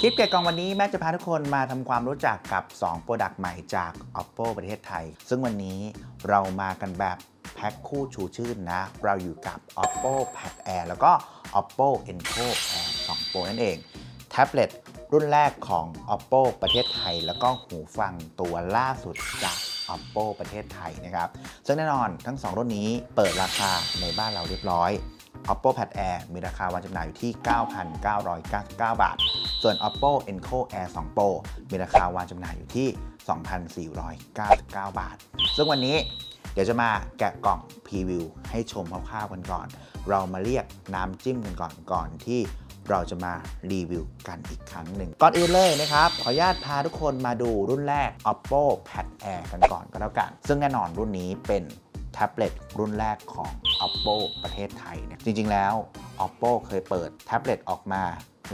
คลิปเกี่ยวกับวันนี้แม็กจะพาทุกคนมาทำความรู้จักกับ 2 โปรดักต์ใหม่จาก Oppo ประเทศไทย ซึ่งวันนี้เรามากันแบบแพ็คคู่ชูชื่นนะ เราอยู่กับ Oppo Pad Air แล้วก็ Oppo Enco Air 2 Pro นั่นเอง แท็บเล็ตรุ่นแรกของ Oppo ประเทศไทย แล้วก็หูฟังตัวล่าสุดจาก Oppo ประเทศไทยนะครับ ซึ่งแน่นอนทั้ง 2 รุ่นนี้เปิดราคาในบ้านเราเรียบร้อย Oppo Pad Air มีราคาวางจำหน่ายอยู่ที่ 9,999 บาท ส่วน Oppo Enco Air 2 Pro มีราคาวางจำหน่ายอยู่ที่ 2,499 บาท ซึ่งวันนี้เดี๋ยวจะมาแกะกล่องพรีวิวให้ชมคร่าวๆกันก่อน เรามาเรียกน้ำจิ้มกันก่อนก่อนที่เราจะมารีวิวกันอีกครั้งหนึ่ง ก่อนอื่นเลยนะครับ ขออนุญาตพาทุกคนมาดูรุ่นแรก Oppo Pad Air กันก่อนก็แล้วกัน ซึ่งแน่นอนรุ่นนี้เป็น แท็บเล็ตรุ่นแรกของ Oppo ประเทศไทยเนี่ยจริง ๆ แล้ว Oppo เคยเปิดแท็บเล็ตออกมา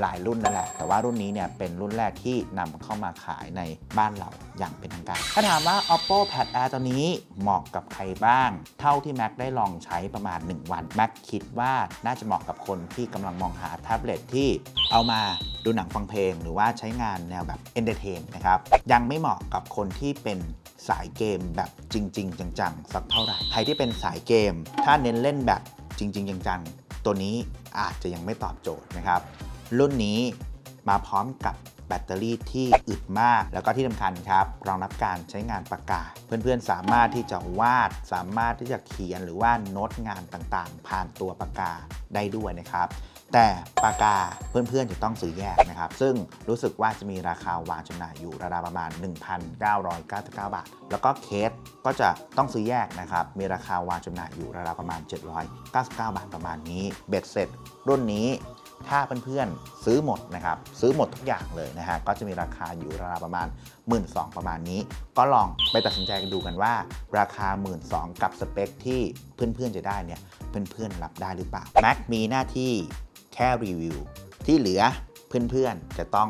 หลายรุ่นนั่นแหละ แต่ว่ารุ่นนี้เนี่ยเป็นรุ่นแรกที่นำเข้ามาขายในบ้านเราอย่างเป็นทางการ ถ้าถามว่า Oppo Pad Air ตัวนี้เหมาะกับใครบ้าง เท่าที่แม็กได้ลองใช้ประมาณ 1 วันแม็กคิดว่าน่าจะเหมาะกับคนที่กำลังมองหาแท็บเล็ตที่เอามาดูหนังฟังเพลง หรือว่าใช้งานแนวแบบเอนเตอร์เทนนะครับยังไม่เหมาะกับคนที่เป็นสายเกมแบบจริง ๆ จังๆ สักเท่าไหร่ใครที่เป็นสายเกม ถ้าเน้นเล่นแบบจริง ๆ จังๆ ตัวนี้อาจจะยังไม่ตอบโจทย์นะครับ รุ่นนี้มาพร้อมกับแบตเตอรี่ที่อึดมาก แล้วก็ที่สำคัญครับ รองรับการใช้งานปากกา เพื่อนๆ สามารถที่จะวาด สามารถที่จะเขียนหรือว่าโน้ตงานต่างๆ ผ่านตัวปากกาได้ด้วยนะครับ แต่ปากกาเพื่อนๆจะต้องซื้อแยกนะครับ ซึ่งรู้สึกว่าจะมีราคาวางจำหน่ายอยู่ราวๆประมาณ 1,999 บาท แล้วก็เคสก็จะต้องซื้อแยกนะครับ มีราคาวางจำหน่ายอยู่ราวๆประมาณ 799 บาทประมาณนี้ เบ็ดเสร็จรุ่นนี้ ถ้าเพื่อนๆซื้อหมดนะครับ ซื้อหมดทุกอย่างเลยนะฮะ ก็จะมีราคาอยู่ราวๆประมาณ 1 2ื่นประมาณนี้ ก็ลองไปตัดสินใจกันดูกันว่า ราคา 1 2ื่นกับสเปคที่เพื่อนๆจะได้เนี่ย เพื่อนๆรับได้หรือเปล่า Mac มีหน้าที่แค่รีวิวที่เหลือเพื่อนๆจะต้อง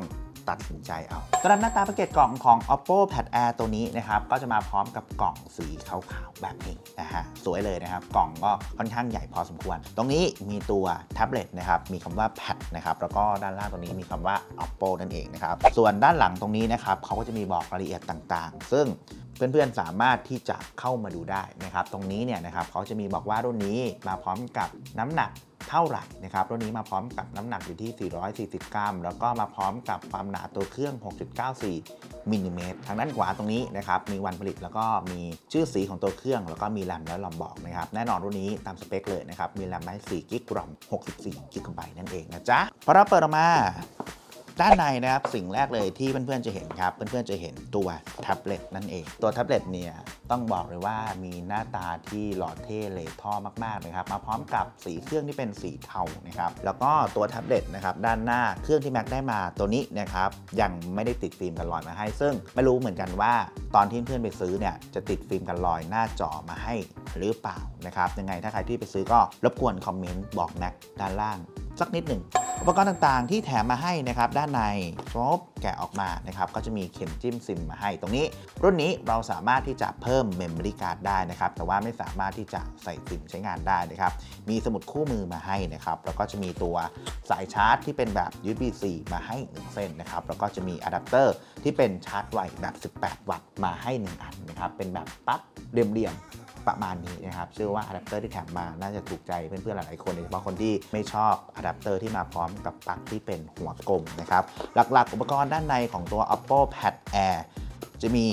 ตัดสินใจเอาสำหรับหน้าตาแพ็กเกจกล่องของ Oppo Pad Air ตัวนี้นะครับ ก็จะมาพร้อมกับกล่องสีขาวๆแบบนี้นะฮะ สวยเลยนะครับ กล่องก็ค่อนข้างใหญ่พอสมควร ตรงนี้มีตัวแท็บเล็ตนะครับ มีคำว่า Pad นะครับ แล้วก็ด้านล่างตรงนี้มีคำว่า Oppo นั่นเองนะครับ ส่วนด้านหลังตรงนี้นะครับเขาก็จะมีบอกรายละเอียดต่างๆ ซึ่งเพื่อนๆ สามารถที่จะเข้ามาดูได้นะครับ ตรงนี้เนี่ยนะครับเขาจะมีบอกว่ารุ่นนี้มาพร้อมกับน้ำหนัก เท่าไหร่นะครับรุ่นนี้มาพร้อมกับน้ำหนักอยู่ที่ 440 กรัม แล้วก็มาพร้อมกับความหนาตัวเครื่อง 6.94 มิลลิเมตร ทางด้านขวาตรงนี้นะครับ มีวันผลิตแล้วก็มีชื่อสีของตัวเครื่อง แล้วก็มีแรมและลอมบอกนะครับ แน่นอนรุ่นนี้ตามสเปคเลยนะครับ มีแรมไม้4กิกรอม64กิกะไบต์นั่นเองนะจ๊ะ พอเราเปิดออกมา ด้านในนะครับสิ่งแรกเลยที่เพื่อนๆจะเห็นครับ เพื่อนๆจะเห็นตัวแท็บเล็ตนั่นเอง ตัวแท็บเล็ตเนี่ยต้องบอกเลยว่ามีหน้าตาที่หล่อเท่เลยท่อมากๆเลยครับมาพร้อมกับสีเครื่องที่เป็นสีเทานะครับแล้วก็ตัวแท็บเล็ตนะครับด้านหน้าเครื่องที่แม็กได้มาตัวนี้นะครับยังไม่ได้ติดฟิล์มกันรอยมาให้ ซึ่งไม่รู้เหมือนกันว่าตอนที่เพื่อนๆไปซื้อเนี่ยจะติดฟิล์มกันรอยหน้าจอมาให้หรือเปล่านะครับยังไงถ้าใครที่ไปซื้อก็รบกวนคอมเมนต์บอกแม็กด้านล่างสักนิดหนึ่งอุปกรณ์ต่างๆ ที่แถมมาให้นะครับด้านในครบแกะออกมานะครับก็จะมีเข็มจิ้มซิมมาให้ตรงนี้ รุ่นนี้เราสามารถที่จะเพิ่ม Memory Card ได้นะครับแต่ว่าไม่สามารถที่จะใส่ซิมใช้งานได้นะครับมีสมุดคู่มือมาให้นะครับแล้วก็จะมีตัวสายชาร์จที่เป็นแบบ USB-C มาให้ 1 เส้นนะครับแล้วก็จะมีอะแดปเตอร์ที่เป็นชาร์จไวแบบ 18 วัตต์มาให้ 1 อันนะครับเป็นแบบปั๊กเหลี่ยมๆ ประมาณนี้นะครับเชื่อว่าอะแดปเตอร์ที่แถมมาน่าจะถูกใจเพื่อนๆหลายๆคนโดยเฉพาะคนที่ไม่ชอบอะแดปเตอร์ที่มาพร้อมกับปลั๊กที่เป็นหัวกลมนะครับหลักๆ อุปกรณ์ด้านในของตัว Oppo Pad Air จะมี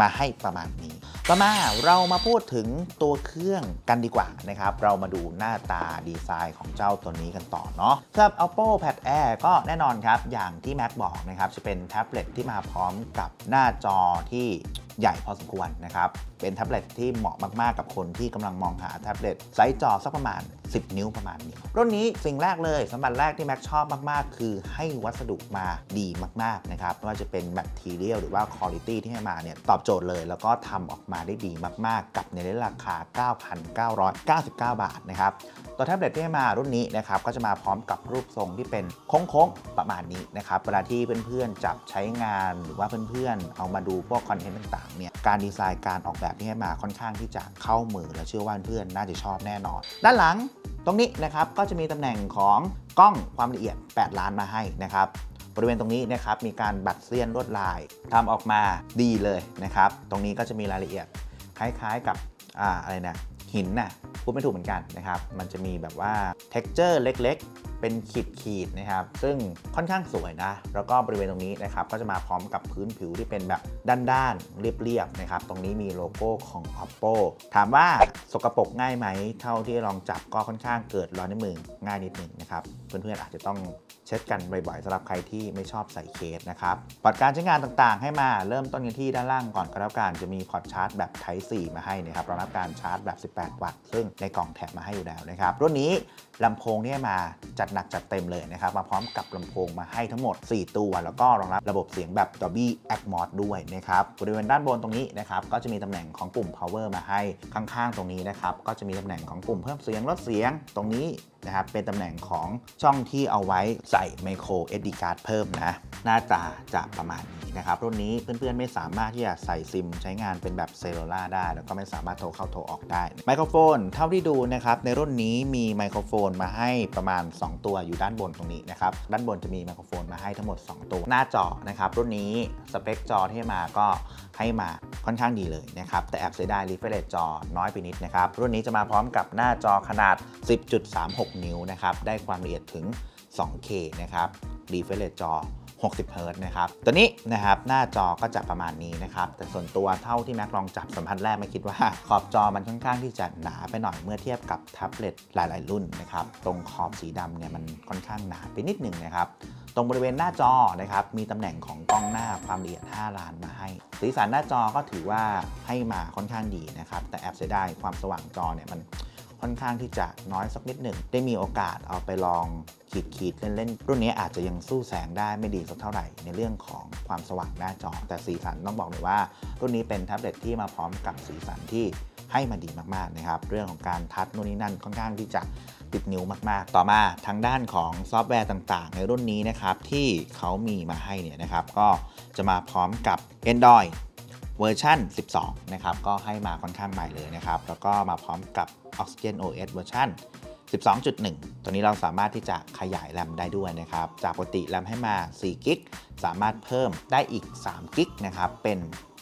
มาให้ประมาณนี้ ต่อมาเรามาพูดถึงตัวเครื่องกันดีกว่านะครับ เรามาดูหน้าตาดีไซน์ของเจ้าตัวนี้กันต่อเนาะสำหรับ Oppo Pad Air ก็แน่นอนครับ อย่างที่แม็กบอกนะครับ จะเป็นแท็บเล็ตที่มาพร้อมกับหน้าจอที่ใหญ่พอสมควรนะครับ เป็นแท็บเล็ตที่เหมาะมากๆกับคนที่กำลังมองหาแท็บเล็ตไซส์จอสักประมาณ 10 นิ้วประมาณนี้ รุ่นนี้สิ่งแรกเลยสมบัติแรกที่แม็กชอบมากๆ คือให้วัสดุมาดีมากๆนะครับไม่ว่าจะเป็นแมทเทียลหรือว่าคุณภาพที่ให้มาเนี่ยตอบโจทย์เลย แล้วก็ทำออกมาได้ดีมากๆ กับในราคา 9,999 บาทนะครับตัวแท็บเล็ตที่ให้มารุ่นนี้นะครับก็จะมาพร้อมกับรูปทรงที่เป็นโค้งๆประมาณนี้นะครับเวลาที่เพื่อนๆจับใช้งานหรือว่าเพื่อนๆ เอามาดูพวกคอนเทนต์ต่างๆเนี่ยการดีไซน์การออกแบบที่ให้มาค่อนข้างที่จะเข้ามือและเชื่อว่าเพื่อนๆน่าจะชอบแน่นอน ด้านหลังตรงนี้นะครับก็จะมีตำแหน่งของกล้องความละเอียด 8 ล้านมาให้นะครับ ริเวณตรงนี้นะครับมีการบัดเสี้ยนลวดลายทำออกมาดีเลยนะครับ ตรงนี้ก็จะมีรายละเอียดคล้ายๆกับออะไรนะหินน่ะพูดไม่ถูกเหมือนกันนะครับ มันจะมีแบบว่า t e x t อร์เล็ก เป็นขีดๆนะครับ ซึ่งค่อนข้างสวยนะ แล้วก็บริเวณตรงนี้นะครับ ก็จะมาพร้อมกับพื้นผิวที่เป็นแบบด้านๆ เรียบๆนะครับ ตรงนี้มีโลโก้ของ Oppo ถามว่าสกปรกง่ายไหม เท่าที่ลองจับก็ค่อนข้างเกิดรอยนิ้วมือง่ายนิดหนึ่งนะครับ เพื่อนๆอาจจะต้องเช็ดกันบ่อยๆสำหรับใครที่ไม่ชอบใส่เคสนะครับพอร์ตการใช้งานต่างๆ ให้มาเริ่มต้นกันที่ด้านล่างก่อนก็แล้วกันจะมีพอร์ตชาร์จแบบ Type C มาให้นะครับรองรับการชาร์จแบบ 18 วัตต์ซึ่งในกล่องแถมมาให้อยู่แล้วนะครับรุ่นนี้ลำโพงเนี่ยมาจัดหนักจัดเต็มเลยนะครับ มาพร้อมกับลำโพงมาให้ทั้งหมด 4 ตัว แล้วก็รองรับระบบเสียงแบบ Dolby Atmos ด้วยนะครับบริเวณด้านบนตรงนี้นะครับก็จะมีตำแหน่งของปุ่ม power มาให้ข้างๆ ตรงนี้นะครับก็จะมีตำแหน่งของปุ่มเพิ่มเสียงลดเสียงตรงนี้ นะครับ เป็นตำแหน่งของช่องที่เอาไว้ใส่ micro SD card เพิ่มนะ หน้าตาจะประมาณนี้นะครับ รุ่นนี้เพื่อนๆ ไม่สามารถที่จะใส่ซิมใช้งานเป็นแบบเซลลูล่าได้ แล้วก็ไม่สามารถโทรเข้าโทรออกได้ ไมโครโฟนเท่าที่ดูนะครับ ในรุ่นนี้มีไมโครโฟนมาให้ประมาณ 2 ตัวอยู่ด้านบนตรงนี้นะครับ ด้านบนจะมีไมโครโฟนมาให้ทั้งหมด 2 ตัว หน้าจอนะครับ รุ่นนี้สเปคจอที่มาก็ ให้มาค่อนข้างดีเลยนะครับ แต่แอบเสียดาย refresh จอน้อยไปนิดนะครับ รุ่นนี้จะมาพร้อมกับหน้าจอขนาด 10.36 นิ้วนะครับ ได้ความละเอียดถึง 2K นะครับ refresh จอ60เฮิร์ตซ์นะครับ ตัวนี้นะครับหน้าจอก็จะประมาณนี้นะครับ แต่ส่วนตัวเท่าที่แม็กลองจับสัมผัสแรกไม่คิดว่า ขอบจอมันค่อนข้างที่จะหนาไปหน่อยเมื่อเทียบกับแท็บเล็ตหลาย ๆ รุ่นนะครับ ตรงขอบสีดำเนี่ยมันค่อนข้างหนาไปนิดหนึ่งนะครับ ตรงบริเวณหน้าจอนะครับมีตำแหน่งของกล้องหน้าความละเอียด 5 ล้านมาให้ สีสันหน้าจอก็ถือว่าให้มาค่อนข้างดีนะครับแต่แอบเสียดายความสว่างจอเนี่ยมันค่อนข้างที่จะน้อยสักนิดหนึ่ง ได้มีโอกาสเอาไปลองขีดขีดๆเล่น ๆ รุ่นนี้อาจจะยังสู้แสงได้ไม่ดีสักเท่าไหร่ในเรื่องของความสว่างหน้าจอ แต่สีสันต้องบอกเลยว่า รุ่นนี้เป็นแท็บเล็ตที่มาพร้อมกับสีสันที่ให้มาดีมาก ๆ นะครับ เรื่องของการทัชนู่นนี่นั่นค่อนข้างที่จะ ติดนิ้วมากๆ ต่อมาทางด้านของซอฟต์แวร์ต่างๆ ในรุ่นนี้นะครับที่เขามีมาให้เนี่ยนะครับก็จะมาพร้อมกับ Android เวอร์ชัน12 นะครับ ก็ให้มาค่อนข้างใหม่เลยนะครับ แล้วก็มาพร้อมกับ Oxygen OS เวอร์ชัน12.1 ตัวนี้เราสามารถที่จะขยายแรมได้ด้วยนะครับ จากปกติแรมให้มา4กิก สามารถเพิ่มได้อีก3กิกนะครับ เป็น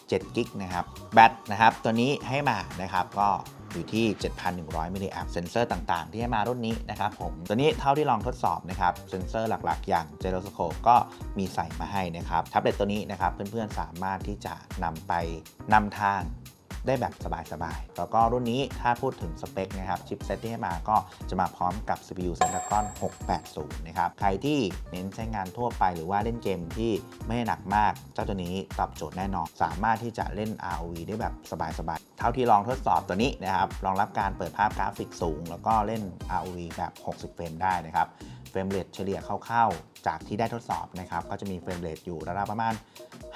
7กิกนะครับแบตนะครับตัวนี้ให้มานะครับก็อยู่ที่ 7,100 มิลลิแอมป์เซนเซอร์ต่างๆ ที่ให้มารุ่นนี้นะครับผม ตัวนี้เท่าที่ลองทดสอบนะครับ เซนเซอร์หลักๆ อย่างเจโรสโคปก็มีใส่มาให้นะครับ แท็บเล็ตตัวนี้นะครับ เพื่อนๆ สามารถที่จะนำไปนำทาง ได้แบบสบายๆ แล้วก็รุ่นนี้ถ้าพูดถึงสเปคนะครับชิปเซตที่ให้มาก็จะมาพร้อมกับ CPU Snapdragon 680 นะครับ ใครที่เน้นใช้งานทั่วไปหรือว่าเล่นเกมที่ไม่หนักมาก เจ้าตัวนี้ตอบโจทย์แน่นอน สามารถที่จะเล่น ROV ได้แบบสบายๆ เท่าที่ลองทดสอบตัวนี้นะครับรองรับการเปิดภาพกราฟิกสูง แล้วก็เล่น ROV แบบ 60 เฟรมได้นะครับ เฟรมเรทเฉลี่ยคร่าวๆ จากที่ได้ทดสอบนะครับ ก็จะมีเฟรมเรทอยู่ระดับประมาณ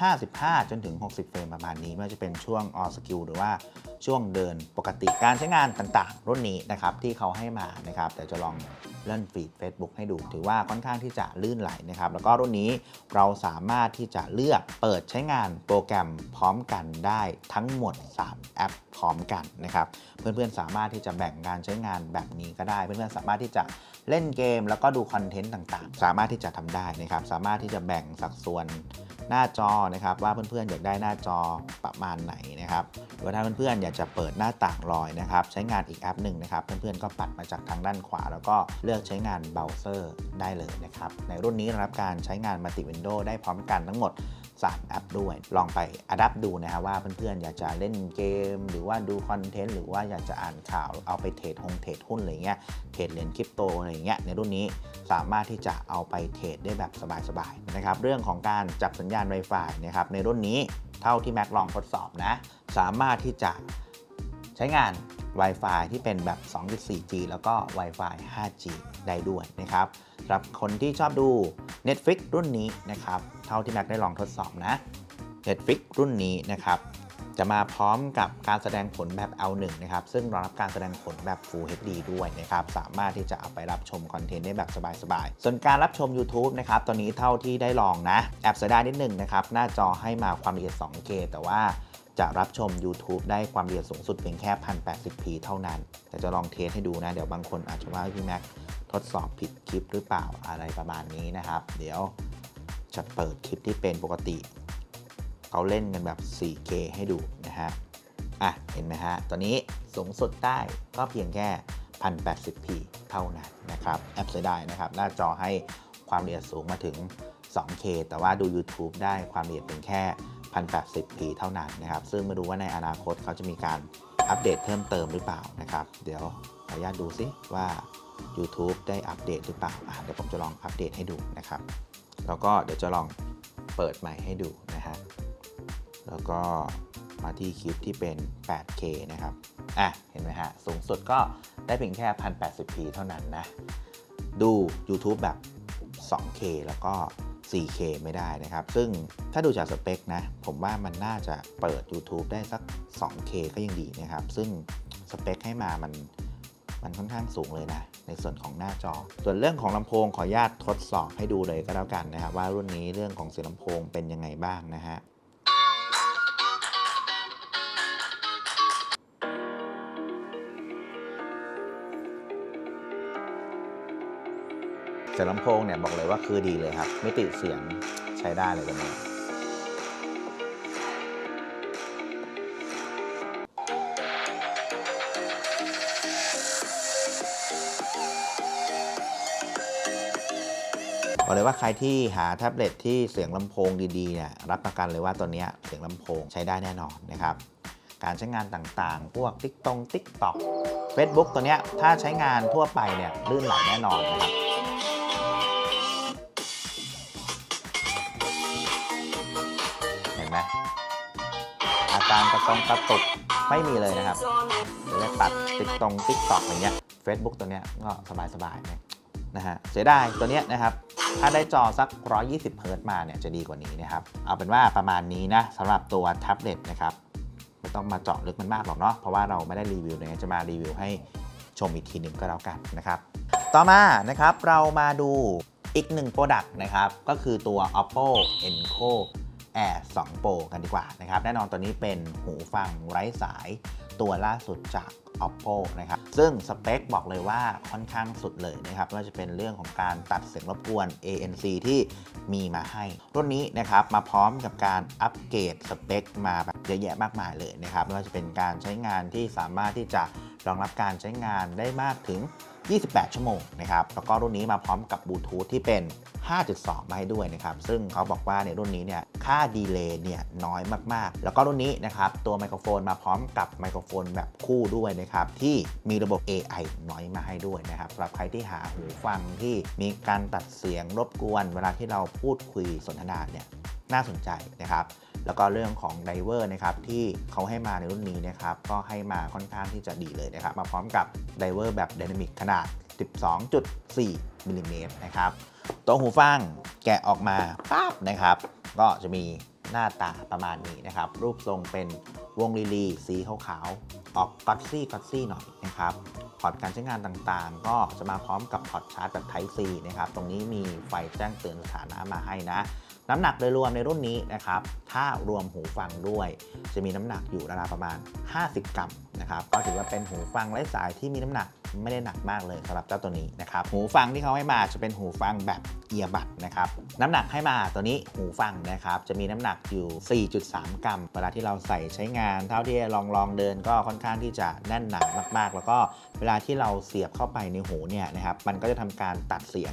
55 จนถึง 60 เฟรมประมาณนี้ ไม่ว่าจะเป็นช่วง all skill หรือว่า ช่วงเดินปกติการใช้งานต่างๆ รุ่นนี้นะครับที่เขาให้มานะครับแต่จะลองเล่นฟีด Facebook ให้ดู ถือว่าค่อนข้างที่จะลื่นไหลนะครับ แล้วก็รุ่นนี้เราสามารถที่จะเลือกเปิดใช้งานโปรแกรมพร้อมกันได้ทั้งหมด 3 แอปพร้อมกันนะครับ เพื่อนๆสามารถที่จะแบ่งการใช้งานแบบนี้ก็ได้ เพื่อนๆสามารถที่จะเล่นเกม แล้วก็ดูคอนเทนต์ต่างๆ สามารถที่จะทำได้นะครับ สามารถที่จะแบ่งสัดส่วน หน้าจอนะครับว่าเพื่อนๆอยากได้หน้าจอประมาณไหนนะครับหรือว่าถ้าเพื่อนๆอยากจะเปิดหน้าต่างลอยนะครับใช้งานอีกแอปหนึ่งนะครับ เพื่อนๆก็ปัดมาจากทางด้านขวา แล้วก็เลือกใช้งานเบราว์เซอร์ได้เลยนะครับในรุ่นนี้นะครับการใช้งานมัลติวินโดว์ได้พร้อมกันทั้งหมด 3แอปด้วย ลองไปอัดับดูนะครับว่าเพื่อนๆ อยากจะเล่นเกม หรือว่าดูคอนเทนต์หรือว่าอยากจะอ่านข่าวเอาไปเทรดหงเทรดหุ้นอะไรเงี้ยเทรดเหรียญคริปโตอะไรเงี้ยในรุ่นนี้สามารถที่จะเอาไปเทรดได้แบบสบายๆนะครับเรื่องของการจับสัญญาณ Wi-Fi นะครับในรุ่นนี้เท่าที่แม็กลองทดสอบนะสามารถที่จะ ช้งาน Wi-Fi ที่เป็นแบบ 2.4G แล้วก็ Wi-Fi 5G ได้ด้วยนะครับสำหรับคนที่ชอบดู Netflix รุ่นนี้นะครับ เท่าที่แม็กได้ลองทดสอบนะ Netflix รุ่นนี้นะครับ จะมาพร้อมกับการแสดงผลแบบ L1 นะครับ ซึ่งรองรับการแสดงผลแบบ Full HD ด้วยนะครับ สามารถที่จะเอาไปรับชมคอนเทนต์ได้แบบสบายๆ ส่วนการรับชม YouTube นะครับ ตอนนี้เท่าที่ได้ลองนะ แอบเสียดายนิดหนึ่งนะครับ หน้าจอให้มาความละเอียด 2K แต่ว่า จะรับชม YouTube ได้ความละเอียดสูงสุดเพียงแค่ 1080p เท่านั้น แต่จะลองเทสให้ดูนะ เดี๋ยวบางคนอาจจะว่าพี่แม็กทดสอบผิดคลิปหรือเปล่าอะไรประมาณนี้นะครับ เดี๋ยวจะเปิดคลิปที่เป็นปกติ เขาเล่นกันแบบ 4K ให้ดูนะฮะ อะ เห็นไหมฮะ ตอนนี้สูงสุดได้ก็เพียงแค่ 1080p เท่านั้นนะครับ แอปเสียดายนะครับ หน้าจอให้ความละเอียดสูงมาถึง 2K แต่ว่าดู YouTube ได้ความละเอียดเป็นแค่ 1080p เท่านั้นนะครับ ซึ่งไม่รู้ว่าในอนาคตเขาจะมีการอัปเดตเพิ่มเติมหรือเปล่านะครับ เดี๋ยวขออนุญาตดูซิว่า YouTube ได้อัปเดตหรือเปล่าเดี๋ยวผมจะลองอัปเดตให้ดูนะครับ แล้วก็เดี๋ยวจะลองเปิดใหม่ให้ดูนะฮะ แล้วก็มาที่คลิปที่เป็น 8K นะครับ อะ เห็นไหมฮะ สูงสุดก็ได้เพียงแค่ 1080p เท่านั้นนะ ดู YouTube แบบ 2K แล้วก็ 4K ไม่ได้นะครับ ซึ่งถ้าดูจากสเปคนะ ผมว่ามันน่าจะเปิด YouTube ได้สัก 2K ก็ยังดีนะครับ ซึ่งสเปคให้มามันมันค่อนข้างสูงเลยนะ ในส่วนของหน้าจอ ส่วนเรื่องของลำโพงขออนุญาตทดสอบให้ดูเลยก็แล้วกันนะครับว่ารุ่นนี้เรื่องของเสียงลำโพงเป็นยังไงบ้างนะฮะ เสียงลำโพงเนี่ยบอกเลยว่าคือดีเลยครับ มิติเสียงใช้ได้เลยตัวนี้บอกเลยว่าใครที่หาแท็บเล็ตที่เสียงลำโพงดีๆเนี่ยรับประกันเลยว่าตัวนี้เสียงลำโพงใช้ได้แน่นอนนะครับ การใช้งานต่างๆ พวก t ิ k ตง t ิ k ต o k Facebook ตัวนี้ถ้าใช้งานทั่วไปเนี่ยลื่นไหลแน่นอนนะครับ การกระตรงกระตุกไม่มีเลยนะครับเดี๋ยวจะตัดติดตรงติ๊กต็อกอย่างเงี้ย Facebook ตัวเนี้ยก็สบายๆนะนะฮะเสียดายตัวเนี้ยนะครับถ้าได้จอสัก 120เฮิร์ตมาเนี่ยจะดีกว่านี้นะครับ เอาเป็นว่าประมาณนี้นะสำหรับตัวแท็บเล็ตนะครับไม่ต้องมาเจาะลึกมันมากหรอกเนาะเพราะว่าเราไม่ได้รีวิวเนี่ยจะมารีวิวให้ชมอีกทีหนึ่งก็แล้วกันนะครับ ต่อมานะครับเรามาดูอีกหนึ่งโปรดักต์นะครับ ก็คือตัว oppo enco Air 2 Pro กันดีกว่านะครับ แน่นอนตัวนี้เป็นหูฟังไร้สายตัวล่าสุดจาก oppo นะครับ ซึ่งสเปคบอกเลยว่าค่อนข้างสุดเลยนะครับไม่ว่าจะเป็นเรื่องของการตัดเสียงรบกวน ANC ที่มีมาให้ รุ่นนี้นะครับมาพร้อมกับการอัปเกรดสเปคมาแบบเยอะแยะมากมายเลยนะครับไม่ว่าจะเป็นการใช้งานที่สามารถที่จะรองรับการใช้งานได้มากถึง 28 ชั่วโมงนะครับ แล้วก็รุ่นนี้มาพร้อมกับบลูทูธที่เป็น 5.2 มาให้ด้วยนะครับ ซึ่งเขาบอกว่าในรุ่นนี้เนี่ย ค่าดีเลย์เนี่ยน้อยมาก ๆ แล้วก็รุ่นนี้นะครับ ตัวไมโครโฟนมาพร้อมกับไมโครโฟนแบบคู่ด้วยนะครับ ที่มีระบบ AI น้อยมาให้ด้วยนะครับสำหรับใครที่หาหูฟังที่มีการตัดเสียงรบกวน เวลาที่เราพูดคุยสนทนาเนี่ย น่าสนใจนะครับ แล้วก็เรื่องของไดเวอร์นะครับที่เขาให้มาในรุ่นนี้นะครับก็ให้มาค่อนข้างที่จะดีเลยนะครับมาพร้อมกับไดเวอร์แบบไดนามิกขนาด 12.4มิลลิเมตรนะครับตัวหูฟังแกะออกมาปั๊บนะครับ ก็จะมี หน้าตาประมาณนี้นะครับ รูปทรงเป็นวงลีลี สีขาวๆ ออกกัตซี่กัตซี่หน่อยนะครับพอร์ตการใช้งานต่างๆ ก็จะมาพร้อมกับพอร์ตชาร์จแบบ Type C นะครับ ตรงนี้มีไฟแจ้งเตือนสถานะมาให้นะ น้ำหนักโดยรวมในรุ่นนี้นะครับ ถ้ารวมหูฟังด้วย จะมีน้ำหนักอยู่ราวๆประมาณ 50 กรัมนะครับ ก็ถือว่าเป็นหูฟังไร้สายที่มีน้ำหนักไม่ได้หนักมากเลยสำหรับเจ้าตัวนี้นะครับ หูฟังที่เขาให้มาจะเป็นหูฟังแบบเอียบัดนะครับ น้ำหนักให้มาตัวนี้หูฟังนะครับ จะมีน้ำหนักอยู่ 4.3 กรัม เวลาที่เราใส่ใช้งานเท่าที่ลองลองเดินก็ค่อนข้างที่จะแน่นหนามากๆ แล้วก็เวลาที่เราเสียบเข้าไปในหูเนี่ยนะครับมันก็จะทำการตัดเสียง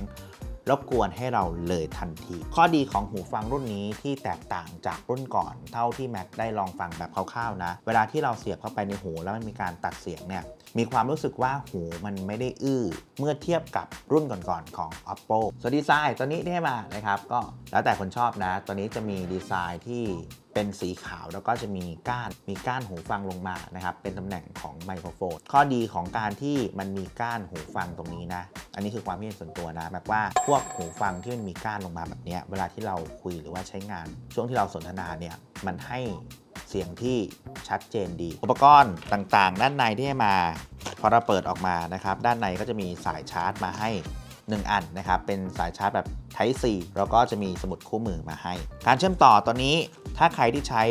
รบกวนให้เราเลยทันที ข้อดีของหูฟังรุ่นนี้ที่แตกต่างจากรุ่นก่อนเท่าที่แม็กได้ลองฟังแบบคร่าวๆนะ เวลาที่เราเสียบเข้าไปในหูแล้วมันมีการตัดเสียงเนี่ยมีความรู้สึกว่าหูมันไม่ได้อื้อ เมื่อเทียบกับรุ่นก่อนๆของ oppo ส่วนดีไซน์ตัวนี้ได้มานะครับก็แล้วแต่คนชอบนะ ตัวนี้จะมีดีไซน์ที่เป็นสีขาวแล้วก็จะมีก้านมีก้านหูฟังลงมานะครับ เป็นตำแหน่งของไมโครโฟน ข้อดีของการที่มันมีก้านหูฟังตรงนี้นะ อันนี้คือความคิดเห็นส่วนตัวนะ แบบว่าพวกหูฟังที่มันมีก้านลงมาแบบนี้เวลาที่เราคุยหรือว่าใช้งาน ช่วงที่เราสนทนาเนี่ยมันให้เสียงที่ชัดเจนดี อุปกรณ์ต่างๆ ด้านในที่ให้มาพอเราเปิดออกมานะครับ ด้านในก็จะมีสายชาร์จมาให้ 1 อันนะครับ เป็นสายชาร์จแบบ Type C แล้วก็จะมีสมุดคู่มือมาให้ การเชื่อมต่อตัวนี้ ถ้าใครที่ใช้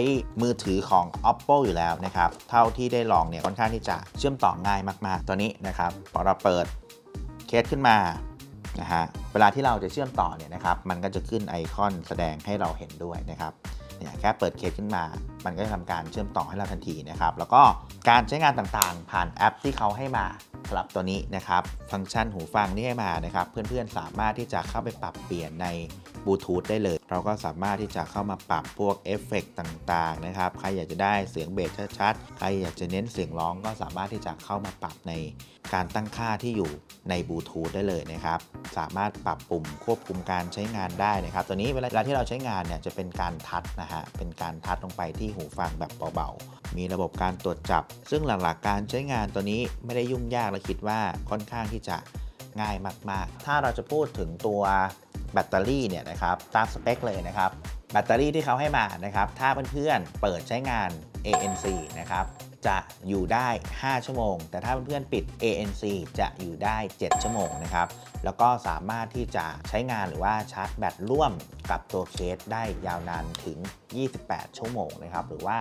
มือถือของ oppo อยู่แล้วนะครับ เท่าที่ได้ลองเนี่ยค่อนข้างที่จะเชื่อมต่อง่ายมากๆ ตัวนี้นะครับพอเราเปิดเคสขึ้นมานะฮะเวลาที่เราจะเชื่อมต่อเนี่ยนะครับ มันก็จะขึ้นไอคอนแสดงให้เราเห็นด้วยนะครับเนี่ยแค่เปิดเคสขึ้นมามันก็จะทำการเชื่อมต่อให้เราทันทีนะครับ แล้วก็การใช้งานต่างๆ ผ่านแอปที่เขาให้มาสำหรับตัวนี้นะครับ ฟังก์ชันหูฟังที่ให้มานะครับ เพื่อนๆ สามารถที่จะเข้าไปปรับเปลี่ยนในบลูทูธได้เลย เราก็สามารถที่จะเข้ามาปรับพวกเอฟเฟกต์ต่างๆนะครับ ใครอยากจะได้เสียงเบสชัดๆ ใครอยากจะเน้นเสียงร้องก็สามารถที่จะเข้ามาปรับในการตั้งค่าที่อยู่ในบลูทูธได้เลยนะครับ สามารถปรับปุ่มควบคุมการใช้งานได้นะครับ ตัวนี้เวลาที่เราใช้งานเนี่ยจะเป็นการทัดนะฮะ เป็นการทัดลงไปที่หูฟังแบบเบาๆ มีระบบการตรวจจับ ซึ่งหลักๆการใช้งานตัวนี้ไม่ได้ยุ่งยากและคิดว่าค่อนข้างที่จะง่ายมากๆ ถ้าเราจะพูดถึงตัวแบตเตอรี่เนี่ยนะครับตามสเปคเลยนะครับ แบตเตอรี่ที่เขาให้มานะครับ ถ้าเพื่อนๆเปิดใช้งาน ANC นะครับจะอยู่ได้ 5 ชั่วโมง แต่ถ้าเพื่อนๆปิด ANC จะอยู่ได้ 7 ชั่วโมงนะครับ แล้วก็สามารถที่จะใช้งานหรือว่าชาร์จแบตร่วมกับตัวเคสได้ยาวนานถึง 28 ชั่วโมงนะครับ หรือว่า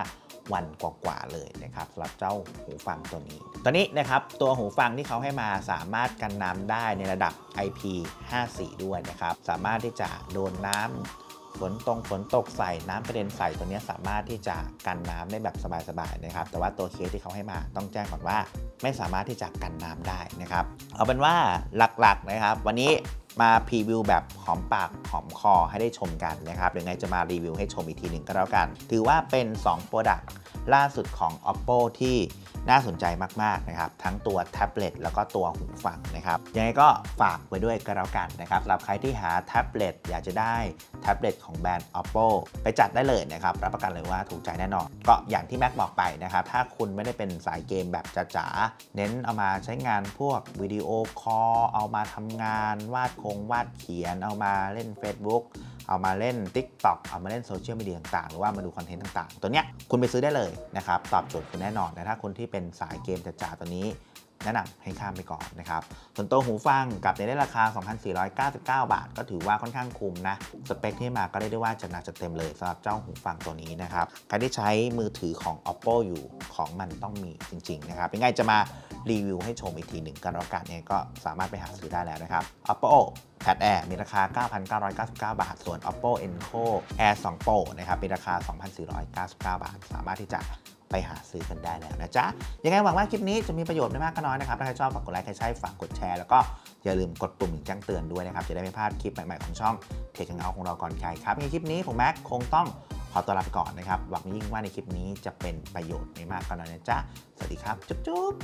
วันกว่าๆเลยนะครับสำหรับเจ้าหูฟังตัวนี้ตัวนี้นะครับตัวหูฟังที่เขาให้มาสามารถกันน้ำได้ในระดับ IP54 ด้วยนะครับ สามารถที่จะโดนน้ำ ฝนตรงฝนตกใส่น้ำกระเด็นใส่ตัวนี้สามารถที่จะกันน้ำได้แบบสบายๆนะครับ แต่ว่าตัวเคสที่เขาให้มาต้องแจ้งก่อนว่า ไม่สามารถที่จะกันน้ำได้นะครับ เอาเป็นว่าหลักๆนะครับ วันนี้มาพรีวิวแบบหอมปากหอมคอให้ได้ชมกันนะครับยังไงจะมารีวิวให้ชมอีกทีหนึ่งก็แล้วกัน ถือว่าเป็น 2 Product ล่าสุดของ Oppo ที่น่าสนใจมาก ๆ นะครับ ทั้งตัวแท็บเล็ตแล้วก็ตัวหูฟังนะครับ ยังไงก็ฝากไว้ด้วยก็แล้วกันนะครับสำหรับใครที่หาแท็บเล็ตอยากจะได้แท็บเล็ตของแบรนด์ Oppo ไปจัดได้เลยนะครับ รับประกันเลยว่าถูกใจแน่นอน ก็อย่างที่แม็กบอกไปนะครับ ถ้าคุณไม่ได้เป็นสายเกมแบบจ๋าๆ เน้นเอามาใช้งานพวกวิดีโอคอลเอามาทำงานวาดคงวาดเขียนเอามาเล่น Facebook เอามาเล่น TikTok เอามาเล่นโซเชียลมีเดียต่างๆ หรือว่ามาดูคอนเทนต์ต่างๆ ตัวเนี้ยคุณไปซื้อได้เลยนะครับ ตอบโจทย์คุณแน่นอนแต่ถ้าคนที่เป็นสายเกมจ๋าๆตัวนี้ แนะนำให้ข้ามไปก่อนนะครับ ส่วนตัวหูฟังกับในได้ราคา 2,499 บาท ก็ถือว่าค่อนข้างคุ้มนะ สเปคที่มาก็เรียกได้ว่าจัดหนักจัดเต็มเลยสำหรับเจ้าหูฟังตัวนี้นะครับ ใครที่ใช้มือถือของ Oppo อยู่ของมันต้องมีจริง ๆ นะครับยังไงจะมารีวิวให้ชมอีกทีหนึ่งกันแล้วกันเนี่ยก็สามารถไปหาซื้อได้แล้วนะครับ Oppo Pad Air มีราคา 9,999 บาท ส่วน Oppo Enco Air 2 Pro นะครับ มีราคา 2,499 บาท สามารถที่จะ ไปหาซื้อกันได้แล้วนะจ๊ะ ยังไงหวังว่าคลิปนี้จะมีประโยชน์ไม่มากก็น้อยนะครับ ถ้าใครชอบฝากกดไลค์ ใครใช่ฝากกดแชร์ แล้วก็อย่าลืมกดปุ่มแจ้งเตือนด้วยนะครับ จะได้ไม่พลาดคลิปใหม่ๆของช่องเทคเงาของเราก่อนใครครับในคลิปนี้ผมแม็กคงต้องขอตัวลาไปก่อนนะครับ หวังยิ่งว่าในคลิปนี้จะเป็นประโยชน์ไม่มากก็น้อยนะจ๊ะ สวัสดีครับ จุ๊บ